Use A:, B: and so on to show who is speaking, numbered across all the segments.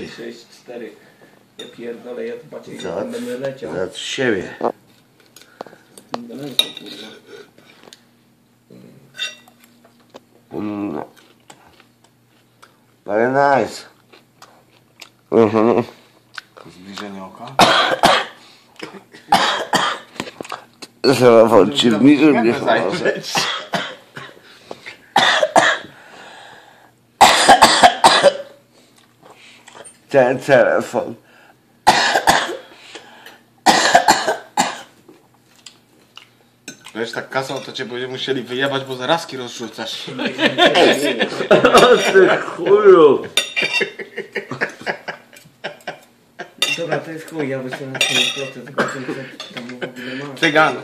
A: 5, 6, 4. Ja pierdolę, ja zobaczę ile
B: Za,
A: tam będę leciał.
B: za siebie.
A: Daleko, kurwa.
B: Mm. Very nice. Mhm.
C: Zbliżenie oka.
B: Telefon ci zbliżył mnie
C: zajrzeć?
B: Ten telefon.
C: Wiesz, tak kasą to cię będziemy musieli wyjebać, bo zarazki rozrzucasz.
B: O ty chuju.
A: Dobra, to jest chuj, ja wyślę na ten procent, zobaczymy co tam w ogóle.
C: Cygan.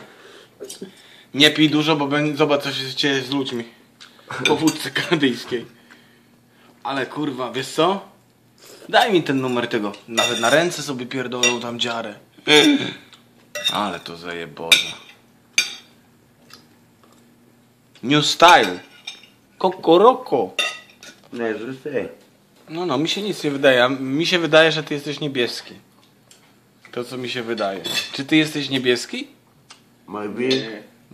C: Nie pij dużo, bo będzie, zobacz co się dzieje z ludźmi. Po wódce kanadyjskiej. Ale kurwa, wiesz co? Daj mi ten numer tego. Nawet na ręce sobie pierdolą tam dziarę. Ale to zajeboza. New style. Kokoroko.
B: Nie, zresztą.
C: No, no, mi się nic nie wydaje. a Mi się wydaje, że ty jesteś niebieski. To, co mi się wydaje. Czy ty jesteś niebieski?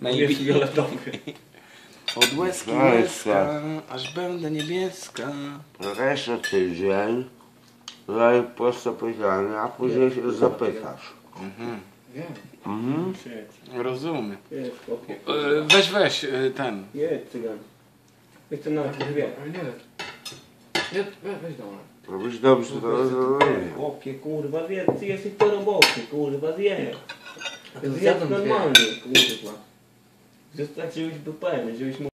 B: Maybe.
A: Fioletowy.
C: Od łezki
B: Weź
C: łezka, aż będę niebieska.
B: Jeszcze tydzień. Daj prosto pytanie, a później się zapytasz.
A: Wiem,
B: Mhm.
A: shit.
C: Rozumiem. E, weź, weź e, ten.
A: Jest, cygan. Jestem na wie.
D: Ale nie. Nie, we- weź do mnie.
B: Robisz dobrze, to zrozumienie.
A: Chłopie, kurwa, wie, ty jesteś po robocie, kurwa, zje. Zjedz
D: dwie.
A: normalnie, kurwa. Zostać, żebyś był pewny, żebyś mógł